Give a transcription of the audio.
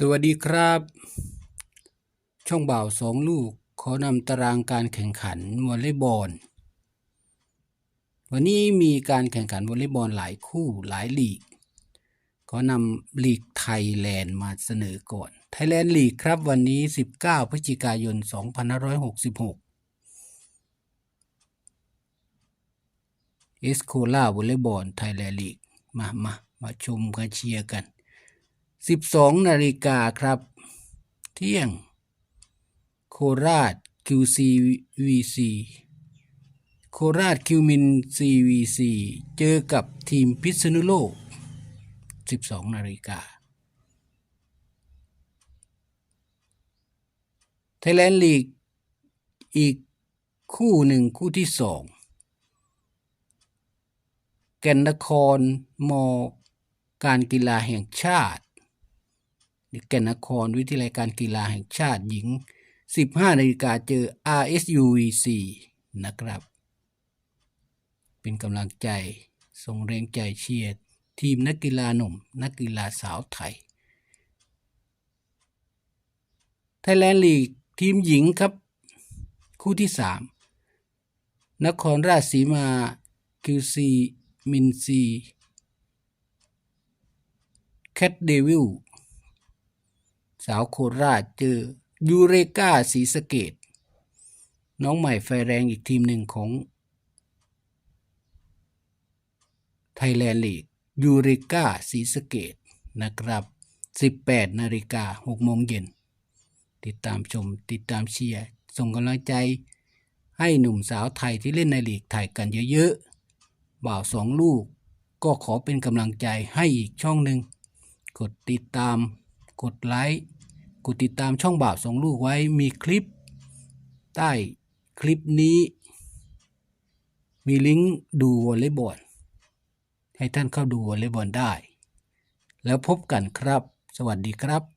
สวัสดีครับ ช่องบ่าวสองลูกขอนำตารางการแข่งขันวอลเลย์บอล วันนี้มีการแข่งขันวอลเลย์บอลหลายคู่หลายลีก ขอนำลีกไทยแลนด์มาเสนอก่อนไทยแลนด์ลีกครับวันนี้ 19 พฤศจิกายน 2566เอสโคลาวอลเลย์บอลไทยแลนด์ลีกมามามาชมกันเชียร์กัน 12 นาฬิกาครับ เที่ยง โคราช QCVC โคราชคิวมิน CVC เจอกับทีมพิษณุโลก 12 นาฬิกาไทยแลนด์ลีกอีกคู่หนึ่งคู่ที่สองแก่นนครมอการกีฬาแห่งชาติ แก่นนครวิทยาลัยการกีฬาแห่งชาติหญิง 15 นาฬิกาเจอ RSUVC นะครับ เป็นกำลังใจ ส่งแรงใจเชียร์ทีมนักกีฬาหนุ่ม นักกีฬาสาวไทย ไทยแลนด์ลีกทีมหญิงครับ คู่ที่ 3 นครราชสีมา QC มินซีแคทเดวิล สาวโคราชเจอยูเรกาสีสเกต น้องใหม่ไฟแรงอีกทีมหนึ่งของไทยแลนด์ลีกยูเรกาสีสเกตนะครับ 18 นาฬิกา6โมงเย็น ติดตามชมติดตามเชียร์ ส่งกำลังใจ ให้หนุ่มสาวไทยที่เล่นในลีกไทยกันเยอะๆ บ่าวสองลูก ก็ขอเป็นกำลังใจให้อีกช่องหนึ่ง กดติดตาม กดไลค์ กดติดตามช่องบ่าวสองลูกไว้มีคลิป ใต้คลิปนี้ มีลิงก์ดูวอลเลย์บอลให้ท่านเข้าดูวอลเลย์บอลได้ แล้วพบกันครับ สวัสดีครับ